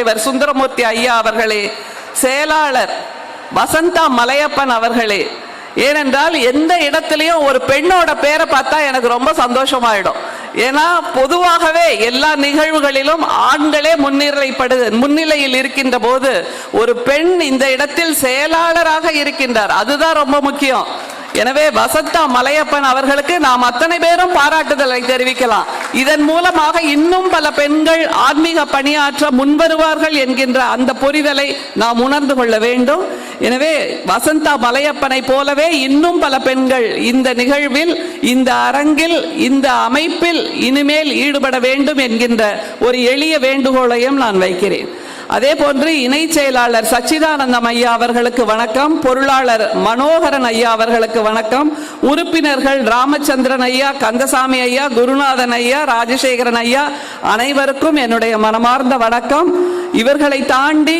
தலைவர் சுந்தரமூர்த்தி ஐயா அவர்களே செயலாளர் வசந்தா மலையப்பன் அவர்களே ஏனென்றால் எந்த இடத்துலயும் ஒரு பெண்ணோட பேரை பார்த்தா எனக்கு ரொம்ப சந்தோஷமாயிடும். ஏன்னா பொதுவாகவே எல்லா நிகழ்வுகளிலும் ஆண்களே முன்னிலைப்படு முன்னிலையில் இருக்கின்ற போது ஒரு பெண் இந்த இடத்தில் செயலாளராக இருக்கின்றார். அதுதான் ரொம்ப முக்கியம். எனவே வசந்தா மலையப்பன் அவர்களுக்கு நாம் அத்தனை பேரும் பாராட்டுதலை தெரிவிக்கலாம். இதன் மூலமாக இன்னும் பல பெண்கள் ஆன்மீக பணியாற்ற முன்வருவார்கள் என்கின்ற அந்த புரிதலை நாம் உணர்ந்து கொள்ள வேண்டும். எனவே வசந்தா மலையப்பனை போலவே இன்னும் பல பெண்கள் இந்த நிகழ்வில் இந்த அரங்கில் இந்த அமைப்பில் இனிமேல் ஈடுபட வேண்டும் என்கின்ற ஒரு எளிய வேண்டுகோளையும் நான் வைக்கிறேன். அதே போன்று இணை செயலாளர் சச்சிதானந்தம் ஐயா அவர்களுக்கு வணக்கம் பொருளாளர் மனோகரன் ஐயா அவர்களுக்கு வணக்கம் உறுப்பினர்கள் ராமச்சந்திரன் ஐயா கந்தசாமி ஐயா குருநாதன் ஐயா ராஜசேகரன் ஐயா அனைவருக்கும் என்னுடைய மனமார்ந்த வணக்கம். இவர்களை தாண்டி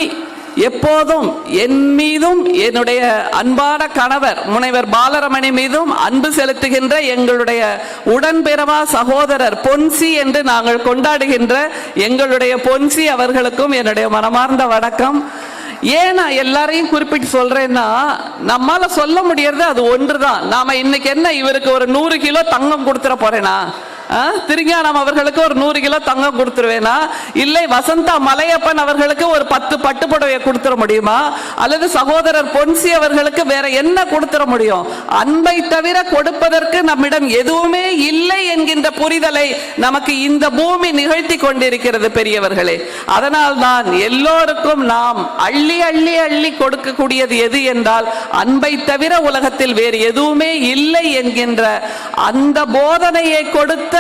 எப்போதும் என் மீதும் என்னுடைய அன்பான கணவர் முனைவர் பாலரமணி மீதும் அன்பு செலுத்துகின்ற எங்களுடைய உடன்பிறவா சகோதரர் பொன்சி என்று நாங்கள் கொண்டாடுகின்ற எங்களுடைய பொன்சி அவர்களுக்கும் என்னுடைய மனமார்ந்த வணக்கம். ஏன் நான் எல்லாரையும் குறிப்பிட்டு சொல்றேன்னா நம்மால சொல்ல முடியறது அது ஒன்று தான் நாம இன்னைக்கு என்ன இவருக்கு ஒரு நூறு கிலோ தங்கம் கொடுத்துட போறேனா? திருஞானம் அவர்களுக்கு ஒரு நூறு கிலோ தங்கம் கொடுத்துருவேனா? இல்லை வசந்தா மலையப்பன் அவர்களுக்கு ஒரு பத்து பட்டு புடவையை கொடுத்துட முடியுமா? அல்லது சகோதரர் பொன்சி அவர்களுக்கு வேற என்ன கொடுத்துட முடியும்? அன்பை தவிர கொடுப்பதற்கு நம்மிடம் எதுவுமே இல்லை என்கின்ற புரிதலை நமக்கு இந்த பூமி நிகழ்த்தி கொண்டிருக்கிறது பெரியவர்களே. அதனால் தான் எல்லோருக்கும் நாம் அள்ளி அள்ளி அள்ளி கொடுக்கக்கூடியது எது என்றால் அன்பை தவிர உலகத்தில் வேறு எதுவுமே இல்லை என்கின்ற அந்த போதனையை கொடுத்த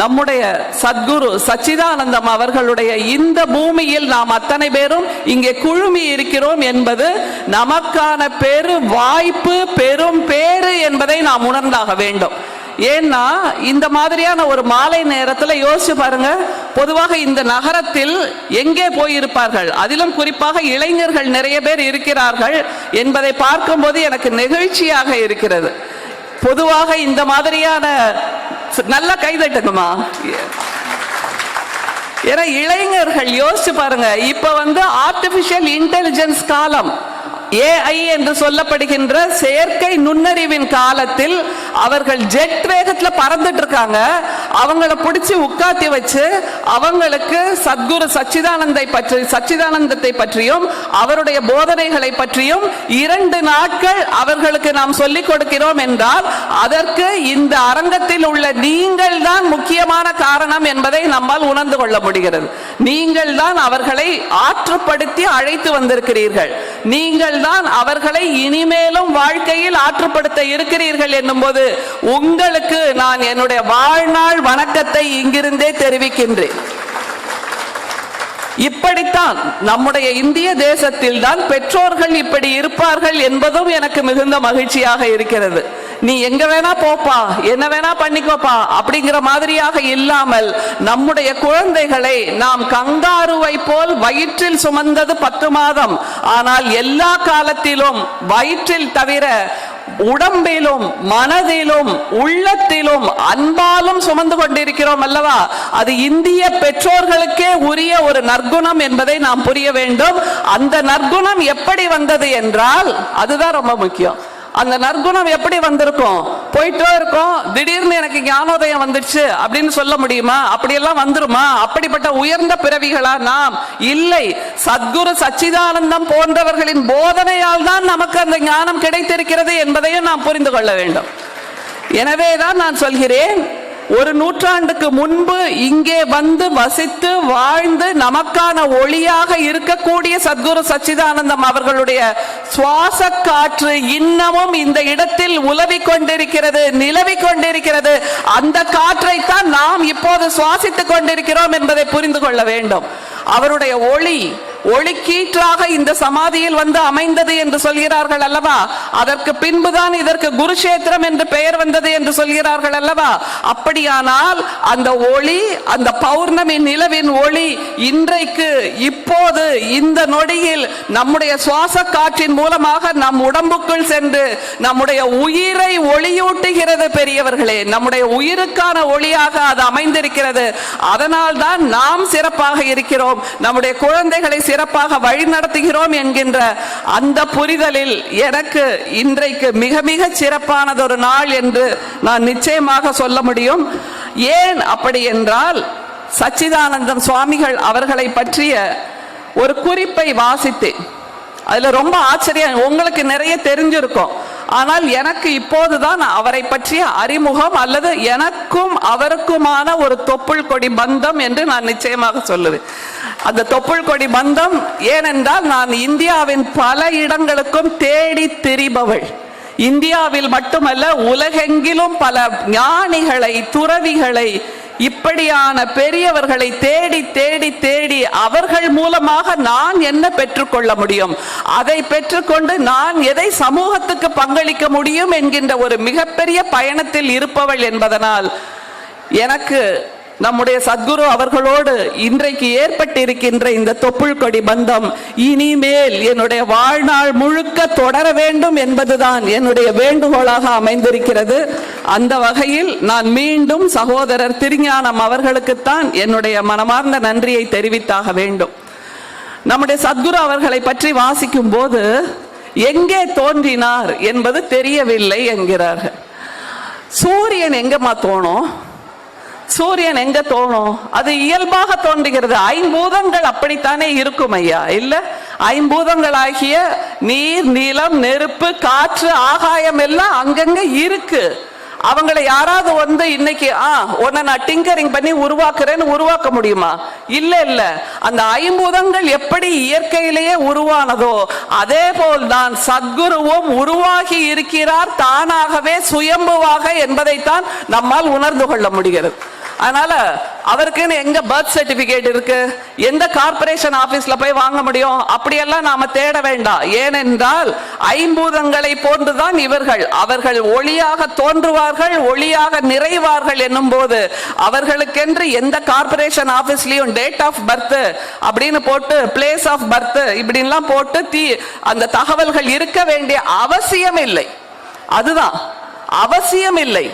நம்முடைய சத்குரு சச்சிதானந்தம் அவர்களுடைய இந்த பூமியில் நாம் அத்தனை பேரும் இங்கே குழுமி இருக்கிறோம் என்பது நமக்கான பெரு வாய்ப்பு பெரும் பேரு என்பதை நாம் உணர்ந்தாக வேண்டும். ஏன்னா இந்த மாதிரியான ஒரு மாலை நேரத்தில் யோசிச்சு பாருங்க பொதுவாக இந்த நகரத்தில் எங்கே போயிருப்பார்கள்? அதிலும் குறிப்பாக இளைஞர்கள் நிறைய பேர் இருக்கிறார்கள் என்பதை பார்க்கும்போது எனக்கு நெகிழ்ச்சியாக இருக்கிறது. பொதுவாக இந்த மாதிரியான நல்லா கைதட்டுங்கம்மா ஏன்னா இளைஞர்கள் யோசிச்சு பாருங்க இப்ப வந்து ஆர்டிபிஷியல் இன்டெலிஜென்ஸ் காலம். ஏஐ என்று சொல்லப்படுகின்ற செயற்கை நுண்ணறிவின் காலத்தில் அவர்கள் ஜெட் வேகத்தில் பறந்துட்டு இருக்காங்க. அவங்கள பிடிச்சி உட்காத்தி வச்சு அவங்களுக்கு சத்குரு சச்சிதானந்தை பற்றி சச்சிதானந்தத்தை பற்றியும் அவருடைய போதனைகளை பற்றியும் இரண்டு நாட்கள் அவர்களுக்கு நாம் சொல்லிக் கொடுக்கிறோம் என்றால் அதற்கு இந்த அரங்கத்தில் உள்ள நீங்கள் தான் முக்கியமான காரணம் என்பதை நம்மால் உணர்ந்து கொள்ள முடிகிறது. நீங்கள் தான் அவர்களை ஆற்றுப்படுத்தி அழைத்து வந்திருக்கிறீர்கள். நீங்கள் தான் அவர்களை இனிமேலும் வாழ்க்கையில் ஆற்றுப்படுத்த இருக்கிறீர்கள் என்னும்போது உங்களுக்கு நான் என்னுடைய வாழ்நாள் வணக்கத்தை இங்கிருந்தே தெரிவிக்கின்றேன். இப்படித்தான் நம்முடைய இந்திய தேசத்தில் தான் பெற்றோர்கள் இப்படி இருப்பார்கள் என்பதும் எனக்கு மிகுந்த மகிழ்ச்சியாக இருக்கிறது. நீ எங்க வேணா போப்பா என்ன வேணா பண்ணிக்கோப்பா. அப்படிங்கிற மாதிரியாக இல்லாமல் நம்முடைய குழந்தைகளை நாம் கங்காருவை போல் வயிற்றில் சுமந்தது பத்து மாதம். ஆனால் எல்லா காலத்திலும் வயிற்றில் தவிர உடம்பிலும் மனதிலும் உள்ளத்திலும் அன்பாலும் சுமந்து கொண்டிருக்கிறோம் அல்லவா? அது இந்திய பெற்றோர்களுக்கே உரிய ஒரு நற்குணம் என்பதை நாம் புரிய வேண்டும். அந்த நற்குணம் எப்படி வந்தது என்றால் அதுதான் ரொம்ப முக்கியம். அந்த நற்குணம் எப்படி வந்திருக்கும்? போயிட்டோ இருக்கோம். திடீர்னு எனக்கு ஞானோதயம் வந்துடுச்சு. அப்படின்னு சொல்ல முடியுமா? அப்படியெல்லாம் வந்துருமா? அப்படிப்பட்ட உயர்ந்த பிறவிகளா நாம்? இல்லை. சத்குரு சச்சிதானந்தம் போன்றவர்களின் போதனையால் தான் நமக்கு அந்த ஞானம் கிடைத்திருக்கிறது என்பதையும் நாம் புரிந்து கொள்ள வேண்டும். எனவேதான் நான் சொல்கிறேன். ஒரு நூற்றாண்டுக்கு முன்பு இங்கே வந்து வசித்து வாழ்ந்து நமக்கான ஒளியாக இருக்கக்கூடிய சத்குரு சச்சிதானந்தம் அவர்களுடைய சுவாச காற்று இன்னமும் இந்த இடத்தில் உலவி கொண்டிருக்கிறது நிலவிக் கொண்டிருக்கிறது அந்த காற்றைத்தான் நாம் இப்போது சுவாசித்துக் கொண்டிருக்கிறோம் என்பதை புரிந்து கொள்ள வேண்டும். அவருடைய ஒளி ஒளிக்கீற்றாக இந்த சமாதியில் வந்து அமைந்தது என்று சொல்கிறார்கள் அல்லவா? அதற்கு பின்புதான் இதற்கு குருஷேத்திரம் என்று பெயர் வந்தது என்று சொல்கிறார்கள் அல்லவா? அப்படியானால் அந்த ஒளி அந்த பௌர்ணமி நிலவின் ஒளி இன்றைக்கு இப்போது இந்த நொடியில் நம்முடைய சுவாச காற்றின் மூலமாக நம் உடம்புக்குள் சென்று நம்முடைய உயிரை ஒளியூட்டுகிறது பெரியவர்களே. நம்முடைய உயிருக்கான ஒளியாக அது அமைந்திருக்கிறது. அதனால் தான் நாம் சிறப்பாக இருக்கிறோம். நம்முடைய குழந்தைகளை சிறப்பாக வழி நடத்துகிறோம் என்கின்ற அந்த புரிதலில் எனக்கு இன்றைக்கு மிக மிக சிறப்பானதொரு நாள் என்று நான் நிச்சயமாக சொல்ல முடியும். ஏன் அப்படி என்றால் சச்சிதானந்தம் சுவாமிகள் அவர்களை பற்றிய ஒரு குறிப்பை வாசித்தேன். அதில் ரொம்ப ஆச்சரியம் உங்களுக்கு நிறைய தெரிஞ்சிருக்கும். ஆனால் எனக்கு இப்போதுதான் அவரை பற்றிய அறிமுகம் அல்லது எனக்கும் அவருக்குமான ஒரு தொப்புள் கொடி பந்தம் என்று நான் நிச்சயமாக சொல்லுவேன். அந்த தொப்புள் கொடி பந்தம் ஏனென்றால் நான் இந்தியாவின் பல இடங்களுக்கும் தேடி திரிபவள். இந்தியாவில் மட்டுமல்ல உலகெங்கிலும் பல ஞானிகளை துறவிகளை இப்படியான பெரியவர்களை தேடி தேடி தேடி அவர்கள் மூலமாக நான் என்ன பெற்றுக்கொள்ள முடியும்? அதை பெற்றுக்கொண்டு நான் எதை சமூகத்துக்கு பங்களிக்க முடியும்? என்கின்ற ஒரு மிகப்பெரிய பயணத்தில் இருப்பவள் என்பதனால் எனக்கு நம்முடைய சத்குரு அவர்களோடு இன்றைக்கு ஏற்பட்டிருக்கின்ற இந்த தொப்புள் கொடி பந்தம் இனிமேல் என்னுடைய வாழ்நாள் முழுக்க தொடர வேண்டும் என்பதுதான் என்னுடைய வேண்டுகோளாக அமைந்திருக்கிறது. அந்த வகையில் நான் மீண்டும் சகோதரர் திருஞானம் அவர்களுக்குத்தான் என்னுடைய மனமார்ந்த நன்றியை தெரிவித்தாக வேண்டும். நம்முடைய சத்குரு அவர்களை பற்றி வாசிக்கும் போது எங்கே தோன்றினார்? என்பது தெரியவில்லை என்கிறார்கள். சூரியன் எங்கம்மா தோணும்? சூரியன் எங்க தோணும்? அது இயல்பாக தோன்றுகிறது. ஐம்பூதங்கள் அப்படித்தானே இருக்கும் ஐயா. இல்ல? ஐம்பூதங்களாகிய நீர் நிலம் நெருப்பு காற்று ஆகாயம் எல்லாம் அங்கங்க இருக்கு. அவங்களை யாராவது வந்து இன்னைக்கு ஆ உன்னை நான் டிங்கரிங் பண்ணி உருவாக்குறேன்னு உருவாக்க முடியுமா? இல்ல இல்ல. அந்த ஐம்பூதங்கள் எப்படி இயற்கையிலேயே உருவானதோ அதே போல் தான் சத்குருவும் உருவாகி இருக்கிறார் தானாகவே சுயம்புவாக என்பதைத்தான் நம்மால் உணர்ந்து கொள்ள முடிகிறது. அதனால அவருக்குன்னு எங்க பர்த் சர்டிபிகேட் இருக்கு? எந்த கார்ப்பரேஷன் ஆபீஸ்ல போய் வாங்க முடியும்? அப்படியெல்லாம் நாம தேட வேண்டாம். ஏனென்றால் ஐம்பூதங்களை போன்றுதான் இவர்கள். அவர்கள் ஒளியாக தோன்றுவார்கள் ஒளியாக நிறைவார்கள் என்னும் போது அவர்களுக்கென்று எந்த கார்ப்பரேஷன் ஆபீஸ்லயும் டேட் ஆஃப் பர்த் அப்படின்னு போட்டு பிளேஸ் ஆஃப் பர்த் இப்படின்லாம் போட்டு தீ அந்த தகவல்கள் இருக்க வேண்டிய அவசியம் இல்லை அதுதான் அவசியம் இல்லை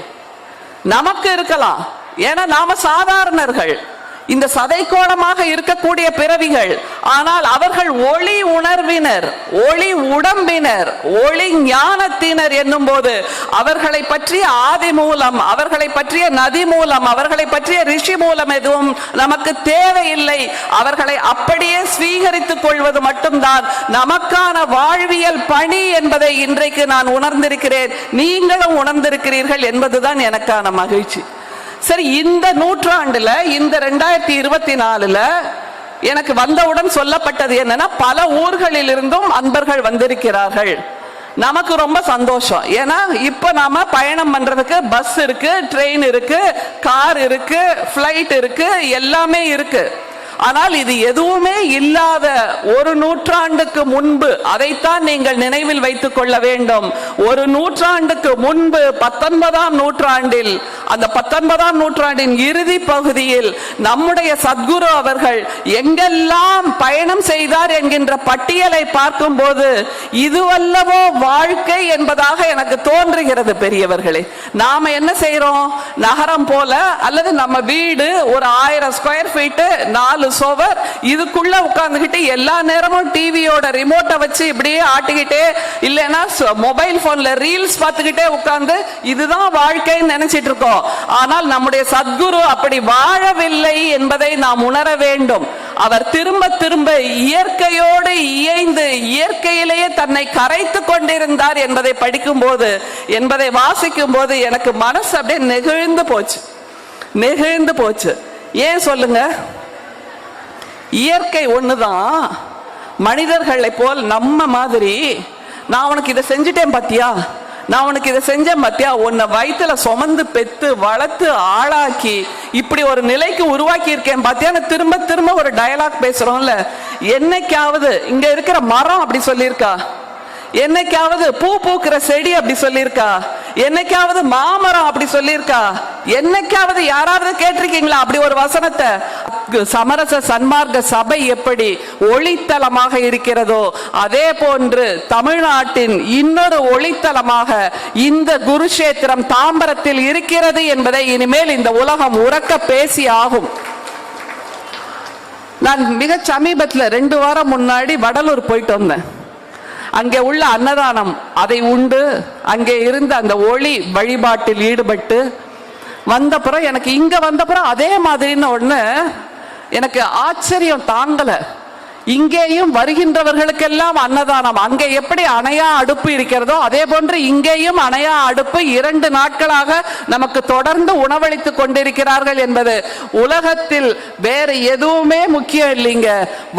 நமக்கு இருக்கலாம். ஏன்னா நாம சாதாரணர்கள். இந்த சதைக்கோணமாக இருக்கக்கூடிய பிறவிகள். ஆனால் அவர்கள் ஒளி உணர்வினர் ஒளி உடம்பினர் ஒளி ஞானத்தினர் என்னும் போது அவர்களை பற்றிய ஆதி மூலம் அவர்களை பற்றிய நதி மூலம் அவர்களை பற்றிய ரிஷி மூலம் எதுவும் நமக்கு தேவையில்லை. அவர்களை அப்படியே ஸ்வீகரித்துக் கொள்வது மட்டும்தான். நமக்கான வாழ்வியல் பணி என்பதை இன்றைக்கு நான் உணர்ந்திருக்கிறேன். நீங்களும் உணர்ந்திருக்கிறீர்கள் என்பதுதான் எனக்கான மகிழ்ச்சி. சரி இந்த நூற்றாண்டுல இந்த ரெண்டாயிரத்தி இருபத்தி நாலுல எனக்கு வந்தவுடன் சொல்லப்பட்டது என்னன்னா பல ஊர்களில் இருந்தும் அன்பர்கள் வந்திருக்கிறார்கள். நமக்கு ரொம்ப சந்தோஷம். ஏன்னா இப்ப நாம பயணம் பண்றதுக்கு பஸ் இருக்கு ட்ரெயின் இருக்கு கார் இருக்கு ஃபிளைட் இருக்கு எல்லாமே இருக்கு. ஆனால் இது எதுவுமே இல்லாத ஒரு நூற்றாண்டுக்கு முன்பு அதைத்தான் நீங்கள் நினைவில் வைத்துக் கொள்ள வேண்டும். ஒரு நூற்றாண்டுக்கு முன்பு பத்தொன்பதாம் நூற்றாண்டில் அந்த பத்தொன்பதாம் நூற்றாண்டின் இறுதி பகுதியில் நம்முடைய சத்குரு அவர்கள் எங்கெல்லாம் பயணம் செய்தார் என்கின்ற பட்டியலை பார்க்கும்போது இதுவல்லவோ வாழ்க்கை என்பதாக எனக்கு தோன்றுகிறது பெரியவர்களே. நாம என்ன செய்யறோம் நகரம் போல அல்லது நம்ம வீடு ஒரு ஆயிரம் ஸ்கொயர் ஃபீட்டு நாலு சோவர். இதுக்குள்ள உட்கார்ந்துகிட்டு எல்லா நேரமும் டிவியோட ரிமோட்டை வச்சு இப்படியே ஆட்டிக்கிட்டே இல்லைன்னா மொபைல் போன்ல ரீல்ஸ் பார்த்துக்கிட்டே உட்கார்ந்து இதுதான் வாழ்க்கைன்னு நினைச்சிட்டு இருக்கோம். ஆனால் நம்முடைய சத்குரு அப்படி வாழவில்லை என்பதை நாம் உணர வேண்டும். அவர் திரும்ப திரும்ப இயற்கையோடு இயைந்து இயற்கையிலேயே தன்னை கரைத்து கொண்டிருந்தார் என்பதை படிக்கும் போது என்பதை வாசிக்கும் போது எனக்கு மனசு அப்படியே நெகிழ்ந்து போச்சு. நெகிழ்ந்து போச்சு. ஏன் சொல்லுங்க? இயற்கை ஒண்ணுதான். மனிதர்களை போல் நம்ம மாதிரி நான் உனக்கு இதை செஞ்சுட்டேன் பார்த்தியா நான் உனக்கு இதை செஞ்சேன் பார்த்தியா உன்னை வயிற்றுல சுமந்து பெத்து வளர்த்து ஆளாக்கி இப்படி ஒரு நிலைக்கு உருவாக்கி இருக்கேன் நான் திரும்ப திரும்ப ஒரு டயலாக் பேசுறோம்ல. என்னைக்காவது இங்க இருக்கிற மரம் அப்படி சொல்லியிருக்கா? என்னைக்காவது பூ பூக்கிற செடி அப்படி சொல்லியிருக்கா? என்னைக்காவது மாமரம் அப்படி சொல்லியிருக்கா? என்னைக்காவது யாராவது கேட்டிருக்கீங்களா அப்படி ஒரு வசனத்தை? சமரச சன்மார்க்க சபை எப்படி ஒளித்தலமாக இருக்கிறதோ அதே போன்று தமிழ்நாட்டின் இன்னொரு ஒளித்தலமாக இந்த குருஷேத்திரம் தாம்பரத்தில் இருக்கிறது என்பதை இனிமேல் இந்த உலகம் உறக்க பேசி ஆகும். நான் மிக சமீபத்தில் ரெண்டு வாரம் முன்னாடி வடலூர் போயிட்டு வந்தேன். அங்கே உள்ள அன்னதானம் அதை உண்டு அங்கே இருந்த அந்த ஒளி வழிபாட்டில் ஈடுபட்டு வந்தப்புறம் எனக்கு இங்கே வந்தப்புறம் அதே மாதிரின்னு ஒன்று எனக்கு ஆச்சரியம் தாங்கல. இங்கேயும் வருகின்றவர்களுக்கெல்லாம் அன்னதானம். அங்கே எப்படி அணையா அடுப்பு இருக்கிறதோ அதே போன்று இங்கேயும் அணையா அடுப்பு இரண்டு நாட்களாக நமக்கு தொடர்ந்து உணவளித்துக் கொண்டிருக்கிறார்கள் என்பது உலகத்தில் வேறு எதுவுமே முக்கியம் இல்லைங்க.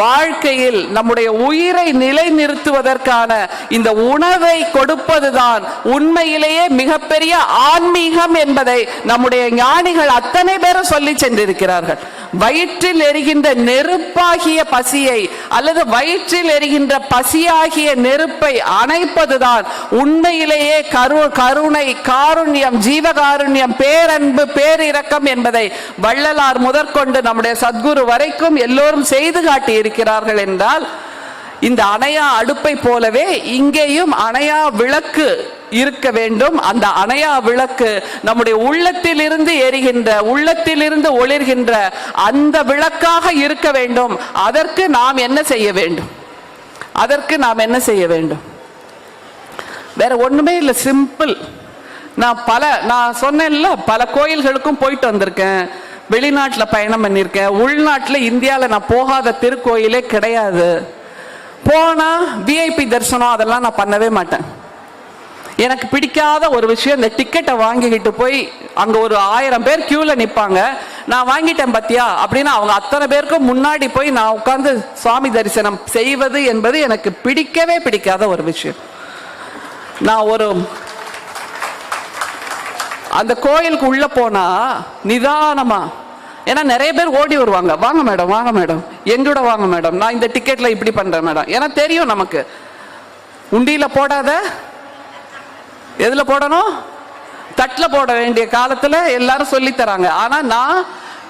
வாழ்க்கையில் நம்முடைய உயிரை நிலைநிறுத்துவதற்கான இந்த உணவை கொடுப்பதுதான் உண்மையிலேயே மிகப்பெரிய ஆன்மீகம் என்பதை நம்முடைய ஞானிகள் அத்தனை பேரும் சொல்லி சென்றிருக்கிறார்கள். வயிற்றில் எரிகின்ற நெருப்பாகிய பசியை அல்லது வயிற்றில் எரிகின்ற பசியாகிய நெருப்பை அணைப்பதுதான் உண்மையிலேயே கரு கருணை காருண்யம் ஜீவகாருண்யம் பேரன்பு பேரிரக்கம் என்பதை வள்ளலார் முதற்கொண்டு நம்முடைய சத்குரு வரைக்கும் எல்லோரும் செய்து காட்டி இருக்கிறார்கள் என்றால் இந்த அணையா அடுப்பை போலவே இங்கேயும் அணையா விளக்கு இருக்க வேண்டும். அந்த அணையா விளக்கு நம்முடைய உள்ளத்தில் இருந்து எரிகின்ற உள்ளத்தில் இருந்து ஒளிர்கின்ற அந்த விளக்காக இருக்க வேண்டும். அதற்கு நாம் என்ன செய்ய வேண்டும்? அதற்கு நாம் என்ன செய்ய வேண்டும்? வேற ஒண்ணுமே இல்லை சிம்பிள். நான் பல நான் சொன்னேன்ல பல கோயில்களுக்கும் போயிட்டு வந்திருக்கேன். வெளிநாட்டில் பயணம் பண்ணியிருக்கேன். உள்நாட்டில் இந்தியாவில் நான் போகாத திருக்கோயிலே கிடையாது. போனால் விஐபி தரிசனம் அதெல்லாம் நான் பண்ணவே மாட்டேன். எனக்கு பிடிக்காத ஒரு விஷயம் இந்த டிக்கெட்டை வாங்கிக்கிட்டு போய் அங்கே ஒரு ஆயிரம் பேர் க்யூவில் நிற்பாங்க நான் வாங்கிட்டேன் பத்தியா? அப்படின்னு அவங்க அத்தனை பேருக்கும் முன்னாடி போய் நான் உட்காந்து சுவாமி தரிசனம் செய்வது என்பது எனக்கு பிடிக்கவே பிடிக்காத ஒரு விஷயம். நான் ஒரு அந்த கோயிலுக்கு உள்ளே போனால் நிதானமாக ஏன்னா நிறைய பேர் ஓடி வருவாங்க. வாங்க மேடம் வாங்க மேடம் எங்கூட வாங்க மேடம் நான் இந்த டிக்கெட்டில் இப்படி பண்ணுறேன் மேடம் ஏன்னா தெரியும் நமக்கு. உண்டியில் போடாத. எதில் போடணும்? தட்டில் போட வேண்டிய காலத்தில் எல்லாரும் சொல்லித்தராங்க. தராங்க நான்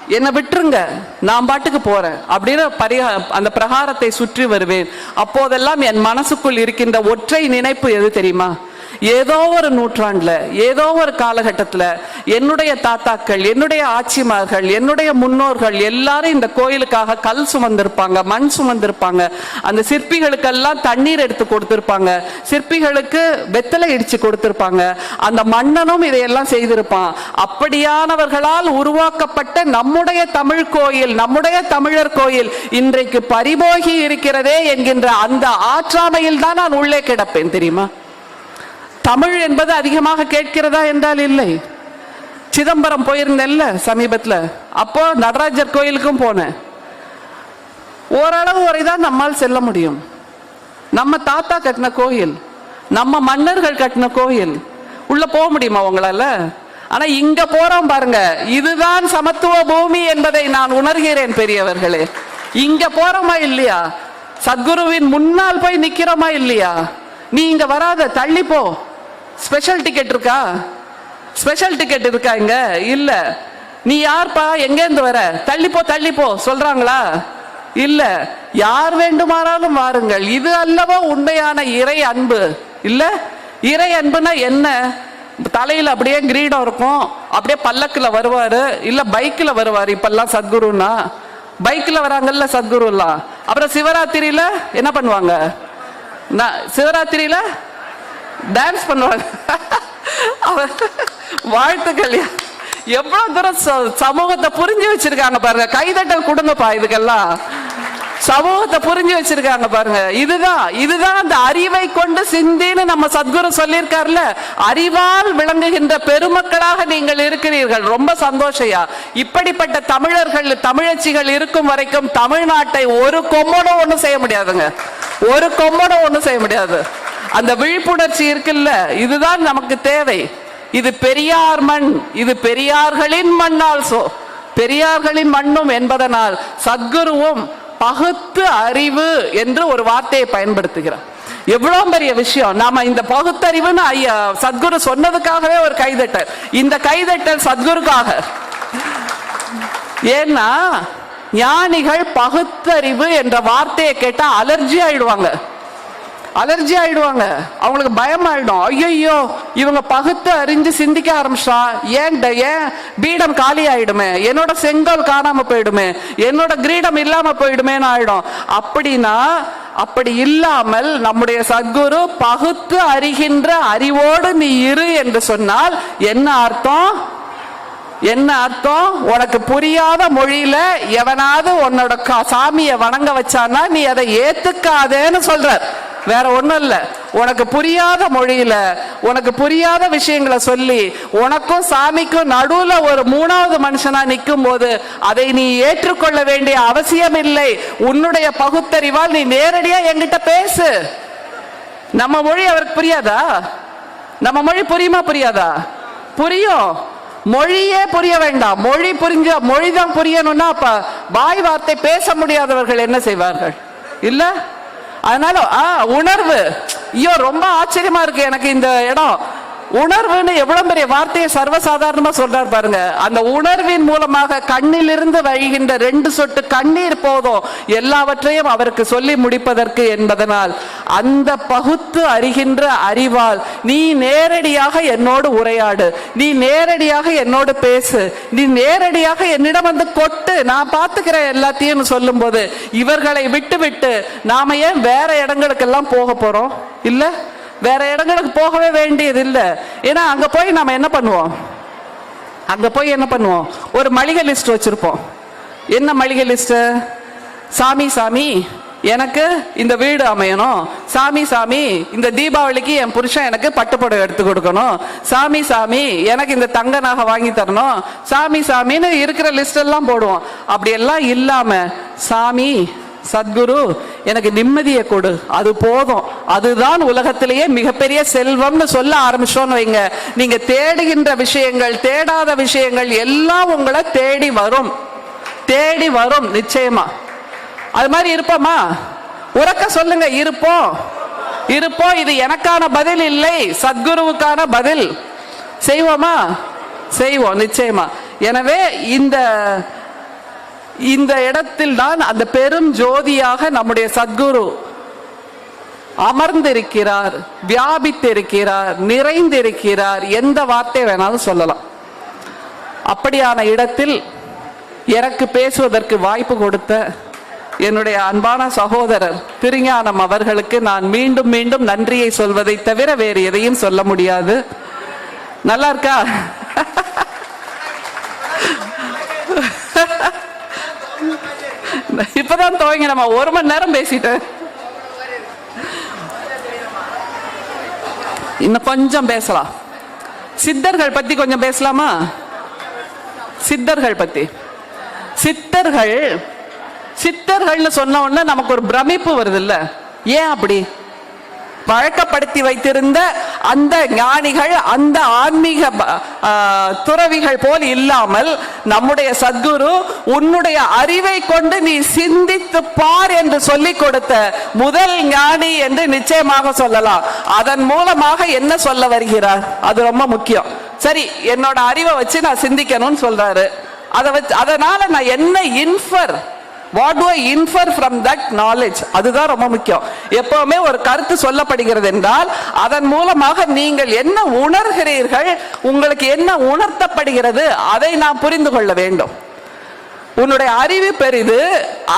என்னை விட்டுருங்க. நான் பாட்டுக்கு போறேன். அப்படின்னு பரிகா அந்த பிரகாரத்தை சுற்றி வருவேன். அப்போதெல்லாம் என் மனசுக்குள் இருக்கின்ற ஒற்றை நினைப்பு எது தெரியுமா? ஏதோ ஒரு நூற்றாண்டுல ஏதோ ஒரு காலகட்டத்துல என்னுடைய தாத்தாக்கள் என்னுடைய ஆட்சிமார்கள் என்னுடைய முன்னோர்கள் எல்லாரும் இந்த கோயிலுக்காக கல் சுமந்திருப்பாங்க மண் சுமந்திருப்பாங்க. அந்த சிற்பிகளுக்கெல்லாம் தண்ணீர் எடுத்து கொடுத்திருப்பாங்க. சிற்பிகளுக்கு வெத்தலை இடிச்சு கொடுத்திருப்பாங்க. அந்த மன்னனும் இதையெல்லாம் செய்திருப்பான். அப்படியானவர்களால் உருவாக்கப்பட்ட நம்முடைய தமிழ் கோயில் நம்முடைய தமிழர் கோயில் இன்றைக்கு பரிபோகி இருக்கிறதே என்கின்ற அந்த ஆற்றாமையில் தான் நான் உள்ளே கிடப்பேன் தெரியுமா? தமிழ் என்பது அதிகமாக கேட்கிறதா என்றால் இல்லை. சிதம்பரம் போயிருந்தேன்ல சமீபத்தில். அப்போ நடராஜர் கோயிலுக்கும் போனேன். ஓரளவு வரை தான் நம்மால் செல்ல முடியும். நம்ம தாத்தா கட்டின கோயில் நம்ம மன்னர்கள் கட்டின கோயில். உள்ள போக முடியுமா உங்களால? ஆனா இங்க போறோம் பாருங்க. இதுதான் சமத்துவ பூமி என்பதை நான் உணர்கிறேன் பெரியவர்களே. இங்க போறோமா இல்லையா? சத்குருவின் முன்னால் போய் நிக்கிறோமா இல்லையா? நீ இங்க வராத தள்ளி போ. ஸ்பெஷல் டிக்கெட் இருக்கா? ஸ்பெஷல் டிக்கெட் இருக்கா இங்க? இல்ல. நீ யார்ப்பா? எங்கேருந்து வர? தள்ளிப்போ தள்ளிப்போ. சொல்றாங்களா? இல்ல. யார் வேண்டுமானாலும் வாருங்கள். இது அல்லவா உண்மையான இறை அன்பு? இல்ல? இறை அன்புனா என்ன? தலையில அப்படியே கிரீடம் இருக்கும். அப்படியே பல்லக்குல வருவாரு. இல்ல பைக்ல வருவாரு. இப்பெல்லாம் சத்குருன்னா. பைக்ல வராங்கல்ல சத்குருலாம். அப்புறம் சிவராத்திரியில என்ன பண்ணுவாங்க? நான் சிவராத்திரியில டான்ஸ் பண்ணுவாங்க. அவர் வாழ்த்துக்கள். எவ்வளவு தூரம் ச- சமூகத்தை புரிஞ்சு வச்சிருக்காங்க பாருங்க. கைதட்டல் கொடுங்கப்பா இதுக்கெல்லாம். சமூகத்தை புரிஞ்சு வச்சிருக்காங்க பாருங்க. இதுதான் இதுதான் அந்த அறிவை கொண்டு சிந்தின்னு நம்ம சத்குரு சொல்லியிருக்காருல அறிவால் விளங்குகின்ற பெருமக்களாக நீங்கள் இருக்கிறீர்கள். ரொம்ப சந்தோஷையா இப்படிப்பட்ட தமிழர்கள் தமிழச்சிகள் இருக்கும் வரைக்கும் தமிழ்நாட்டை ஒரு கொம்பனும் ஒன்றும் செய்ய முடியாதுங்க. ஒரு கொம்பனும் ஒன்றும் செய்ய முடியாது. அந்த விழிப்புணர்ச்சி இருக்குல்ல இதுதான் நமக்கு தேவை. இது பெரியார் மண் இது பெரியார்களின் மண்ணால் சோ பெரியார்களின் மண்ணும் என்பதனால் சத்குருவும் பகுத்து அறிவு என்று ஒரு வார்த்தையை பயன்படுத்துகிறார். எவ்வளவு பெரிய விஷயம். நாம இந்த பகுத்தறிவுன்னு ஐயா சத்குரு சொன்னதுக்காகவே ஒரு கைதட்டல். இந்த கைதட்டல் சத்குருக்காக. ஏன்னா ஞானிகள் பகுத்தறிவு என்ற வார்த்தையை கேட்டா அலர்ஜி ஆயிடுவாங்க. அலர்ஜி ஆயிடுவாங்க. அவங்களுக்கு பயம் ஆயிடும். ஐயோ இவங்க பகுத்து அறிஞ்சு சிந்திக்க ஆரம்பிச்சா ஏன் ஏன் பீடம் காலி ஆயிடுமே? என்னோட செங்கோல் காணாம போயிடுமே? என்னோட கிரீடம் இல்லாம போயிடுமேன்னு ஆயிடும். அப்படின்னா அப்படி இல்லாமல் நம்முடைய சத்குரு பகுத்து அறிகின்ற அறிவோடு நீ இரு என்று சொன்னால் என்ன அர்த்தம்? என்ன அர்த்தம்? உனக்கு புரியாத மொழியில எவனாவது உன்னோட கா- சாமியை வணங்க வச்சானா நீ அதை ஏத்துக்காதேன்னு சொல்ற வேற ஒன்றும் இல்லை. உனக்கு புரியாத மொழியில உனக்கு புரியாத விஷயங்களை சொல்லி உனக்கும் சாமிக்கும் நடுவில் ஒரு மூணாவது மனுஷனா நிற்கும் போது அதை நீ ஏற்றுக்கொள்ள வேண்டிய அவசியம் இல்லை. உன்னுடைய பகுத்தறிவால் நீ நேரடியா என்கிட்ட பேசு. நம்ம மொழி அவருக்கு புரியாதா? நம்ம மொழி புரியுமா புரியாதா? புரியும். மொழியே புரிய வேண்டாம். மொழி புரிஞ்ச மொழி தான் புரியணும்னா அப்ப வாய் வார்த்தை பேச முடியாதவர்கள் என்ன செய்வார்கள்? இல்லை? அதனால ஆ உணர்வு. ஐயோ ரொம்ப ஆச்சரியமா இருக்கு எனக்கு இந்த இடம். உணர்வுன்னு எவ்வளவு பெரிய வார்த்தையை சர்வசாதாரணமா சொல்றாரு பாருங்க. அந்த உணர்வின் மூலமாக கண்ணிலிருந்து வழிகின்ற ரெண்டு சொட்டு கண்ணீர் போதும். எல்லாவற்றையும் அவருக்கு சொல்லி முடிப்பதற்கு என்பதனால் அந்த பகுத்து அறிகின்ற அறிவால் நீ நேரடியாக என்னோடு உரையாடு. நீ நேரடியாக என்னோடு பேசு. நீ நேரடியாக என்னிடம் வந்து கொட்டு. நான் பார்த்துக்கிறேன் எல்லாத்தையும் சொல்லும்போது இவர்களை விட்டு விட்டு நாம ஏன் வேற இடங்களுக்கெல்லாம் போக போறோம்? இல்லை? வேற இடங்களுக்கு போகவே வேண்டியது இல்லை ஏன்னா அங்கே போய் நம்ம என்ன பண்ணுவோம்? அங்கே போய் என்ன பண்ணுவோம்? ஒரு மளிகை லிஸ்ட் வச்சுருப்போம். என்ன மளிகை லிஸ்ட்டு சாமி சாமி எனக்கு இந்த வீடு அமையணும். சாமி சாமி இந்த தீபாவளிக்கு என் புருஷன் எனக்கு பட்டுப்புடவை எடுத்து கொடுக்கணும். சாமி சாமி எனக்கு இந்த தங்க நகை வாங்கி தரணும். சாமி சாமின்னு இருக்கிற லிஸ்ட் எல்லாம் போடுவோம். அப்படியெல்லாம் இல்லாமல் சாமி சத்குரு எனக்கு நிம்மதியை கொடு. அது போதும். அதுதான் உலகத்திலேயே மிகப்பெரிய செல்வம்னு சொல்ல ஆரம்பிச்சோன்னு வைங்க. நீங்க தேடுகின்ற விஷயங்கள் தேடாத விஷயங்கள் எல்லாம் உங்களை தேடி வரும். தேடி வரும் நிச்சயமா. அது மாதிரி இருப்போமா? உறக்க சொல்லுங்க இருப்போம். இருப்போம் இது எனக்கான பதில் இல்லை சத்குருவுக்கான பதில். செய்வோமா? செய்வோம் நிச்சயமா. எனவே இந்த இந்த இடத்தில் தான் அந்த பெரும் ஜோதியாக நம்முடைய சத்குரு அமர்ந்திருக்கிறார் வியாபித்திருக்கிறார் நிறைந்திருக்கிறார். எந்த வார்த்தை வேணாலும் சொல்லலாம். அப்படியான இடத்தில் எனக்கு பேசுவதற்கு வாய்ப்பு கொடுத்த என்னுடைய அன்பான சகோதரர் திருஞானம் அவர்களுக்கு நான் மீண்டும் மீண்டும் நன்றியை சொல்வதை தவிர வேறு எதையும் சொல்ல முடியாது. நல்லா இருக்கா? இப்பதான் துவங்கி நம்ம ஒரு மணி நேரம் பேசிட்டேன் இன்னும் கொஞ்சம் பேசலாம். சித்தர்கள் பத்தி கொஞ்சம் பேசலாமா? சித்தர்கள் பத்தி. சித்தர்கள் சித்தர்கள்னு சொன்ன உடனே நமக்கு ஒரு பிரமிப்பு வருது இல்ல ஏன் அப்படி? பழக்கப்படுத்தி வைத்திருந்த அந்த ஞானிகள் அந்த ஆன்மீக துறவிகள் போல் இல்லாமல் நம்முடைய சத்குரு உன்னுடைய அறிவை கொண்டு நீ சிந்தித்து பார் என்று சொல்லிக் கொடுத்த முதல் ஞானி என்று நிச்சயமாக சொல்லலாம். அதன் மூலமாக என்ன சொல்ல வருகிறார்? அது ரொம்ப முக்கியம். சரி என்னோட அறிவை வச்சு நான் சிந்திக்கணும்னு சொல்றாரு. அதை வச்சு அதனால நான் என்ன infer what do I infer from that knowledge அதுதான் ரொம்ப முக்கியம். எப்பவுமே ஒரு கருத்து சொல்லப்படுகிறது என்றால் அதன் மூலமாக நீங்கள் என்ன உணர்கிறீர்கள் உங்களுக்கு என்ன உணர்த்தப்படுகிறது அதை நாம் புரிந்து கொள்ள வேண்டும். உன்னுடைய அறிவு பெரிது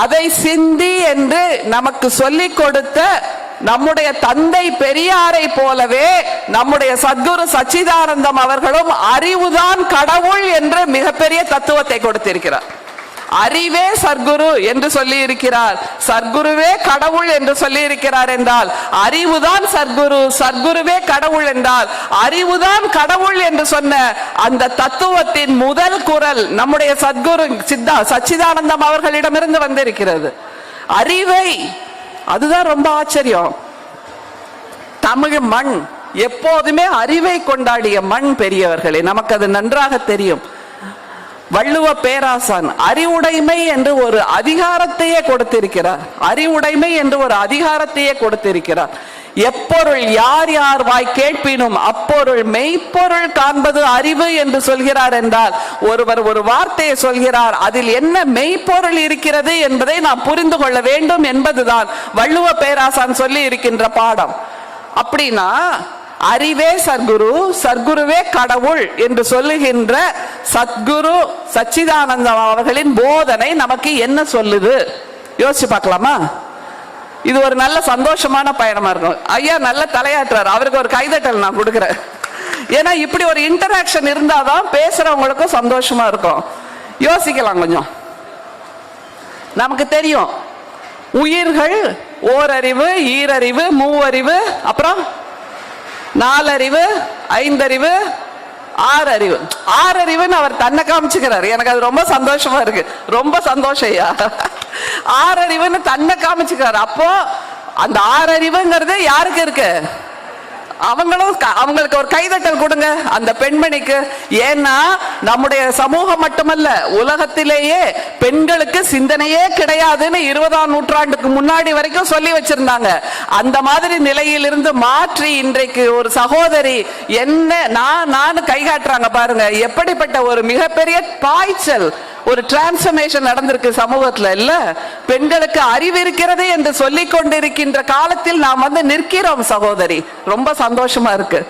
அதை சிந்தி என்று நமக்கு சொல்லிக் கொடுத்த நம்முடைய தந்தை பெரியாரை போலவே நம்முடைய சத்குரு சச்சிதானந்தம் அவர்களும் அறிவுதான் கடவுள் என்று மிகப்பெரிய தத்துவத்தை கொடுத்திருக்கிறார். அறிவே சர்க்குரு என்று சொல்லி இருக்கிறார் சர்க்குருவே கடவுள் என்று சொல்லி இருக்கிறார் என்றால் அறிவுதான் சர்க்குரு சர்க்குருவே கடவுள் என்றால் அறிவுதான் கடவுள் என்று சொன்ன அந்த தத்துவத்தின் முதல் குரல் நம்முடைய சத்குரு சித்தா சச்சிதானந்தம் அவர்களிடமிருந்து வந்திருக்கிறது. அறிவை அதுதான் ரொம்ப ஆச்சரியம். தமிழ் மண் எப்போதுமே அறிவை கொண்டாடிய மண் பெரியவர்களே நமக்கு அது நன்றாக தெரியும். வள்ளுவ பேராசான் அறிவுடைமை என்று ஒரு அதிகாரத்தையே கொடுத்திருக்கிறார். அறிவுடைமை என்று ஒரு அதிகாரத்தையே கொடுத்திருக்கிறார். எப்பொருள் யார் யார் வாய் கேட்பினும் அப்பொருள் மெய்ப்பொருள் காண்பது அறிவு என்று சொல்கிறார் என்றால் ஒருவர் ஒரு வார்த்தையை சொல்கிறார் அதில் என்ன மெய்ப்பொருள் இருக்கிறது என்பதை நாம் புரிந்து கொள்ள வேண்டும் என்பதுதான் வள்ளுவ பேராசான் சொல்லி இருக்கின்ற பாடம். அப்படின்னா அறிவே சர்க்குரு சர்க்குருவே கடவுள் என்று சொல்லுகின்ற சத்குரு சச்சிதானந்தம் அவர்களின் போதனை நமக்கு என்ன சொல்லுது? யோசிச்சு பார்க்கலாமா? இது ஒரு நல்ல சந்தோஷமான பயணமா இருக்கும். ஐயா நல்ல தலையாட்டுறாரு. அவருக்கு ஒரு கைதட்டல் நான் கொடுக்குறேன். ஏன்னா இப்படி ஒரு இன்டராக்ஷன் இருந்தாதான் பேசுறவங்களுக்கும் சந்தோஷமா இருக்கும். யோசிக்கலாம் கொஞ்சம். நமக்கு தெரியும். உயிர்கள் ஓரறிவு ஈரறிவு மூவறிவு அப்புறம் நாலறிவு ஐந்தறிவு ஆறறிவு. ஆறறிவுன்னு அவர் தன்னை காமிச்சுக்கிறாரு. எனக்கு அது ரொம்ப சந்தோஷமா இருக்கு. ரொம்ப சந்தோஷம் ஐயா. ஆறறிவுன்னு தன்னை காமிச்சுக்கிறாரு. அப்போ அந்த ஆறறிவுங்கிறது யாருக்கு இருக்கு? அவங்களும் க- அவங்களுக்கு ஒரு கைதட்டல் கொடுங்க. அந்த பெண்மணிக்கு ஏன்னா நம்முடைய சமூகம் மட்டுமல்ல உலகத்திலேயே பெண்களுக்கு சிந்தனையே கிடையாதுன்னு இருபதாம் நூற்றாண்டுக்கு முன்னாடி வரைக்கும் சொல்லி வச்சிருந்தாங்க. அந்த மாதிரி நிலையிலிருந்து மாற்றி இன்றைக்கு ஒரு சகோதரி என்ன நான் நான் கை காட்டுறாங்க பாருங்க. எப்படிப்பட்ட ஒரு மிகப்பெரிய பாய்ச்சல். ஒரு டிரான்ஸ்பர்மேஷன் நடந்திருக்கு சமூகத்துல. இல்ல பெண்களுக்கு அறிவு இருக்கிறது என்று சொல்லி கொண்டிருக்கின்ற காலத்தில் நாம் வந்து நிற்கிறோம் சகோதரி. ரொம்ப சந்தோஷமா இருக்கு.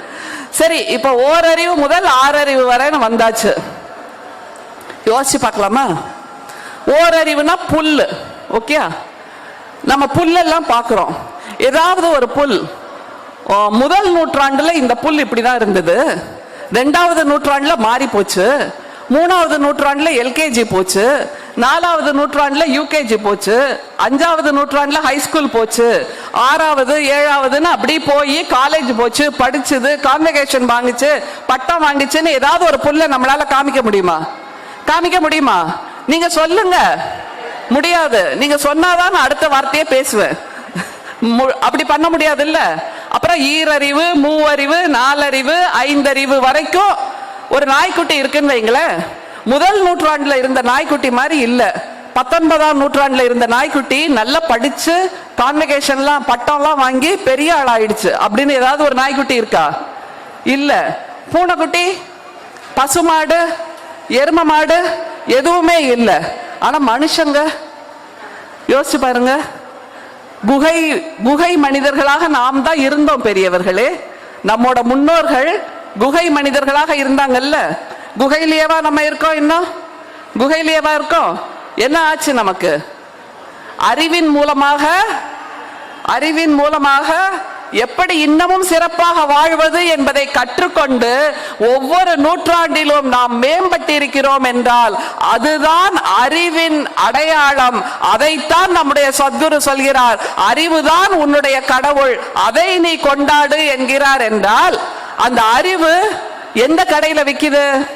சரி இப்ப ஓரறிவு முதல் ஆறறிவு வரை வந்தாச்சு. யோசிச்சு பார்க்கலாமா? ஓரறிவுனா புல் ஓகே நம்ம புல்லெல்லாம் பார்க்குறோம். ஏதாவது ஒரு புல். முதல் நூற்றாண்டுல இந்த புல் இப்படிதான் இருந்தது. ரெண்டாவது நூற்றாண்டுல மாறி போச்சு மூணாவது நூற்றாண்டில் எல்கேஜி போச்சு நாலாவது நூற்றாண்டில் யூகேஜி போச்சு அஞ்சாவது நூற்றாண்டில் ஹைஸ்கூல் போச்சு ஆறாவது ஏழாவதுன்னு அப்படி போய் காலேஜ் போச்சு படிச்சது கான்வெகேஷன் வாங்குச்சு பட்டம் வாங்கிச்சுன்னு ஏதாவது ஒரு புல்ல நம்மளால காமிக்க முடியுமா? காமிக்க முடியுமா? நீங்க சொல்லுங்க. முடியாது. நீங்க சொன்னாதான் நான் அடுத்த வார்த்தையே பேசுவேன். மு- அப்படி பண்ண முடியாது இல்ல அப்புறம் ஈரறிவு மூவறிவு நாலறிவு ஐந்தறிவு வரைக்கும் ஒரு நாய்க்குட்டி இருக்குன்னு வைங்களேன். முதல் நூற்றாண்டுல இருந்த நாய்க்குட்டி மாதிரி இல்லை. பத்தொன்பதாம் நூற்றாண்டுல இருந்த நாய்க்குட்டி நல்லா படிச்சு கான்வெகேஷன்லாம் பட்டம்லாம் வாங்கி பெரிய ஆள் ஆயிடுச்சு அப்படின்னு ஏதாவது ஒரு நாய்க்குட்டி இருக்கா? இல்ல. பூனைக்குட்டி பசுமாடு எரும மாடு எதுவுமே இல்லை. ஆனா மனுஷங்க யோசிச்சு பாருங்க. குகை குகை மனிதர்களாக நாம் தான் இருந்தோம் பெரியவர்களே. நம்மோட முன்னோர்கள் குகை மனிதர்களாக இருந்தாங்கல்ல? குகையிலேயேவா நம்ம இருக்கோம் இன்னும்? குகையிலேயேவா இருக்கோம்? என்ன ஆச்சு நமக்கு? அறிவின் மூலமாக அறிவின் மூலமாக எப்படி இன்னமும் சிறப்பாக வாழ்வது என்பதை கற்றுக்கொண்டு ஒவ்வொரு நூற்றாண்டிலும் நாம் மேம்பட்டிருக்கிறோம் என்றால் அதுதான் அறிவின் அடையாளம். அதைத்தான் நம்முடைய சத்குரு சொல்கிறார். அறிவுதான் உன்னுடைய கடவுள். அதை நீ கொண்டாடு என்கிறார் என்றால் அந்த அறிவு எந்த கடையில விக்குது?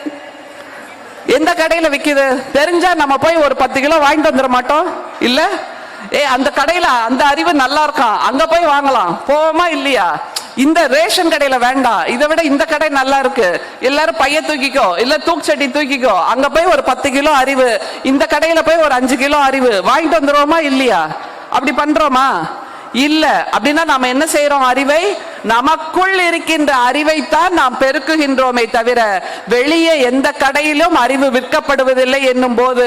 எந்த கடையில விக்குது? தெரிஞ்சா நம்ம போய் ஒரு பத்து கிலோ வாங்கிட்டு வந்துட மாட்டோம். இல்ல? ஏ அந்த கடையில அந்த அறிவு நல்லா இருக்கான் அங்க போய் வாங்கலாம். போவோமா இல்லையா? இந்த ரேஷன் கடையில வேண்டாம். இதை விட இந்த கடை நல்லா இருக்கு. எல்லாரும் பைய தூக்கிக்கோ. இல்ல தூக்கச்சட்டி தூக்கிக்கோ. அங்க போய் ஒரு பத்து கிலோ அறிவு. இந்த கடையில போய் ஒரு அஞ்சு கிலோ அறிவு. வாங்கிட்டு வந்துருவோமா இல்லையா? அப்படி பண்றோமா? இல்ல. அப்படின்னா நாம என்ன செய்யறோம் அறிவை நமக்குள் இருக்கின்ற அறிவைத்தான் நாம் பெருக்குகின்றோமே தவிர வெளியே எந்த கடையிலும் அறிவு விற்கப்படுவதில்லை என்னும் போது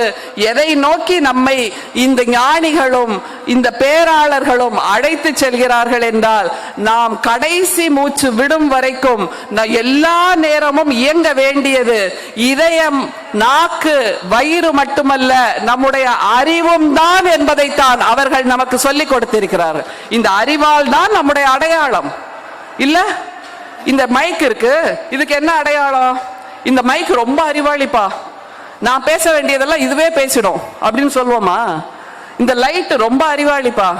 எதை நோக்கி நம்மை இந்த ஞானிகளும் இந்த பேராளர்களும் அழைத்து செல்கிறார்கள் என்றால் நாம் கடைசி மூச்சு விடும் வரைக்கும் எல்லா நேரமும் இயங்க வேண்டியது இதயம் நாக்கு வயிறு மட்டுமல்ல நம்முடைய அறிவும் தான் என்பதைத்தான் அவர்கள் நமக்கு சொல்லிக் கொடுத்திருக்கிறார்கள். இந்த அறிவால் தான் நம்முடைய அடையாளம். இல்ல? இந்த மைக் இருக்கு. இதுக்கு என்ன அடையாளம்? இந்த மைக் ரொம்ப அறிவாளிப்பா. நான் பேச வேண்டியதெல்லாம் இதுவே பேசிடும் அப்படின்னு சொல்லுவோமா? இந்த லைட் ரொம்ப அறிவாளிப்பா.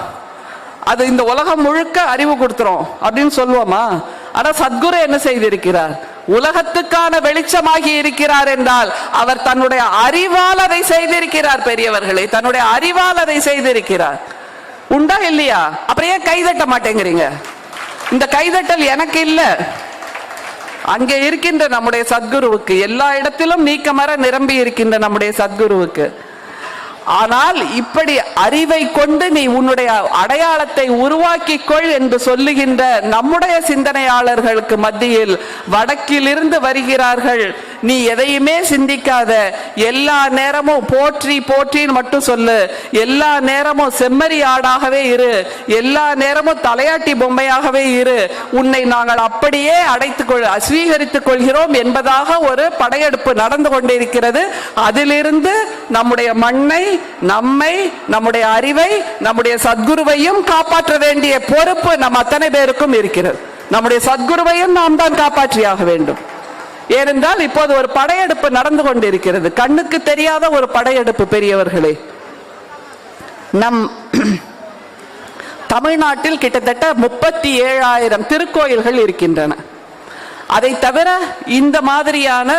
அது இந்த உலகம் முழுக்க அறிவு கொடுத்துரும் அப்படின்னு சொல்லுவோமா? ஆனா சத்குரு என்ன செய்திருக்கிறார்? உலகத்துக்கான வெளிச்சமாகி இருக்கிறார் என்றால் அவர் தன்னுடைய அறிவால் அதை செய்திருக்கிறார் பெரியவர்களே. தன்னுடைய அறிவால் அதை செய்திருக்கிறார். உண்டா இல்லையா? அப்புறம் ஏன் கைதட்ட மாட்டேங்கிறீங்க? இந்த கைதட்டல் எனக்கு இல்லை. அங்கே இருக்கின்ற நம்முடைய சத்குருவுக்கு எல்லா இடத்திலும் நீக்கமர நிரம்பி இருக்கின்ற நம்முடைய சத்குருவுக்கு. ஆனால் இப்படி அறிவை கொண்டு நீ உன்னுடைய அடையாளத்தை உருவாக்கிக் கொள் என்று சொல்லுகின்ற நம்முடைய சிந்தனையாளர்களுக்கு மத்தியில் வடக்கிலிருந்து வருகிறார்கள் நீ எதையுமே சிந்திக்காத. எல்லா நேரமும் போற்றி போற்றின்னு மட்டும் சொல்லு. எல்லா நேரமும் செம்மறி ஆடாகவே இரு. எல்லா நேரமும் தலையாட்டி பொம்மையாகவே இரு. உன்னை நாங்கள் அப்படியே அடைத்துக் கொள் அஸ்வீகரித்துக் கொள்கிறோம் என்பதாக ஒரு படையெடுப்பு நடந்து கொண்டிருக்கிறது. அதிலிருந்து நம்முடைய மண்ணை நம்மை நம்முடைய அறிவை நம்முடைய சத்குருவையும் காப்பாற்ற வேண்டிய பொறுப்பு நம் அத்தனை பேருக்கும் இருக்கிறது. நம்முடைய சத்குருவையும் நாம் தான் காப்பாற்றியாக வேண்டும். ஏனென்றால் இப்போது ஒரு படையெடுப்பு நடந்து கொண்டிருக்கிறது. கண்ணுக்கு தெரியாத ஒரு படையெடுப்பு பெரியவர்களே. நம் தமிழ்நாட்டில் கிட்டத்தட்ட முப்பத்தி ஏழாயிரம் திருக்கோயில்கள் இருக்கின்றன. அதை தவிர இந்த மாதிரியான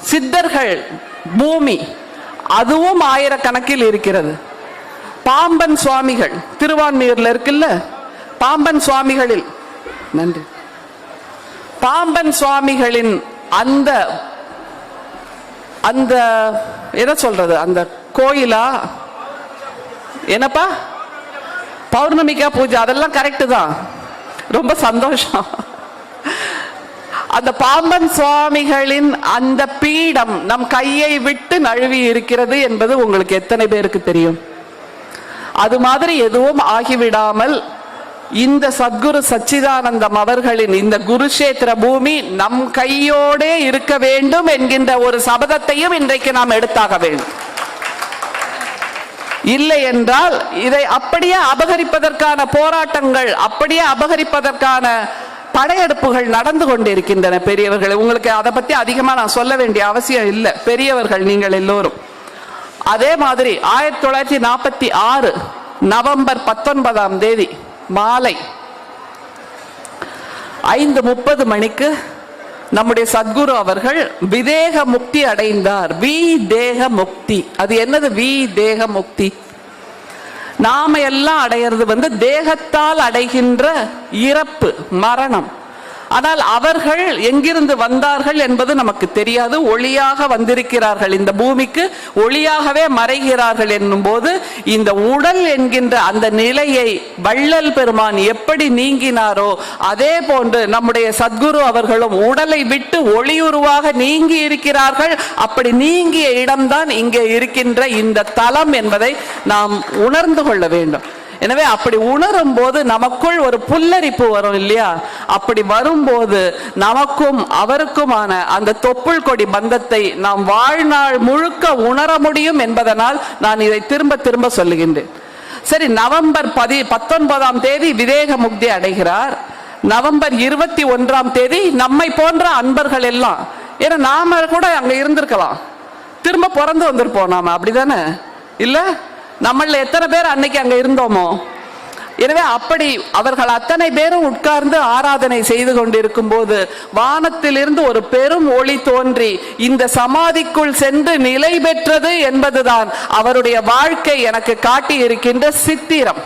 சித்தர்கள் பூமி அதுவும் ஆயிரக்கணக்கில் இருக்கிறது. பாம்பன் சுவாமிகள் திருவான்மையூரில் இருக்குல்ல? பாம்பன் சுவாமிகளில். நன்றி. பாம்பன் சுவாமிகளின் அந்த அந்த என்ன சொல்றது அந்த கோயிலா? என்னப்பா? பௌர்ணமிக்கா பூஜை அதெல்லாம் கரெக்டு தான். ரொம்ப சந்தோஷம். அந்த பாம்பன் சுவாமிகளின் அந்த பீடம் நம் கையை விட்டு நழுவி இருக்கிறது என்பது உங்களுக்கு எத்தனை பேருக்கு தெரியும்? அது மாதிரி எதுவும் ஆகிவிடாமல் இந்த சத்குரு சச்சிதானந்தம் அவர்களின் இந்த குருஷேத்திர பூமி நம் கையோடே இருக்க வேண்டும் என்கின்ற ஒரு சபதத்தையும் இன்றைக்கு நாம் எடுத்தாக வேண்டும். இல்லை என்றால் இதை அப்படியே அபகரிப்பதற்கான போராட்டங்கள் அப்படியே அபகரிப்பதற்கான படையெடுப்புகள் நடந்து கொண்டிருக்கின்றன பெரியவர்கள். உங்களுக்கு அதை பத்தி அதிகமா நான் சொல்ல வேண்டிய அவசியம் இல்லை. பெரியவர்கள் நீங்கள் எல்லோரும். அதே மாதிரி ஆயிரத்தி தொள்ளாயிரத்தி நாற்பத்தி ஆறு நவம்பர் பத்தொன்பதாம் தேதி மாலை ஐந்து முப்பது மணிக்கு நம்முடைய சத்குரு அவர்கள் விதேக முக்தி அடைந்தார். வி தேக முக்தி. அது என்னது? வி தேக முக்தி. நாம எல்லாம் அடையிறது வந்து தேகத்தால் அடைகின்ற இறப்பு மரணம். ஆனால் அவர்கள் எங்கிருந்து வந்தார்கள் என்பது நமக்கு தெரியாது. ஒளியாக வந்திருக்கிறார்கள். இந்த பூமிக்கு ஒளியாகவே மறைகிறார்கள் என்னும் போது இந்த உடல் என்கின்ற அந்த நிலையை வள்ளல் பெருமான் எப்படி நீங்கினாரோ அதே போன்று நம்முடைய சத்குரு அவர்களும் உடலை விட்டு ஒளியுருவாக நீங்கி இருக்கிறார்கள். அப்படி நீங்கிய இடம்தான் இங்கே இருக்கின்ற இந்த தலம் என்பதை நாம் உணர்ந்து கொள்ள வேண்டும். எனவே அப்படி உணரும் போது நமக்குள் ஒரு புல்லரிப்பு வரும் இல்லையா? அப்படி வரும்போது நமக்கும் அவருக்குமான அந்த தொப்புள் கொடி பந்தத்தை நாம் வாழ்நாள் முழுக்க உணர முடியும் என்பதனால் நான் இதை திரும்ப திரும்ப சொல்லுகின்றேன். சரி நவம்பர் பதி பத்தொன்பதாம் தேதி விவேக முக்தி அடைகிறார். நவம்பர் இருபத்தி ஒன்றாம் தேதி நம்மை போன்ற அன்பர்கள் எல்லாம் ஏன்னா நாம கூட அங்க இருந்திருக்கலாம். திரும்ப பிறந்து வந்திருப்போம் நாம அப்படிதானே? இல்லை? நம்மள எத்தனை பேர் அன்னைக்கு அங்க இருந்தோமோ? எனவே அப்படி அவர்கள் அத்தனை பேரும் உட்கார்ந்து ஆராதனை செய்து கொண்டிருக்கும் போது வானத்திலிருந்து ஒரு பெரும் ஒளி தோன்றி இந்த சமாதிக்குள் சென்று நிலை பெற்றது என்பதுதான் அவருடைய வாழ்க்கை எனக்கு காட்டி இருக்கின்ற சித்திரம்.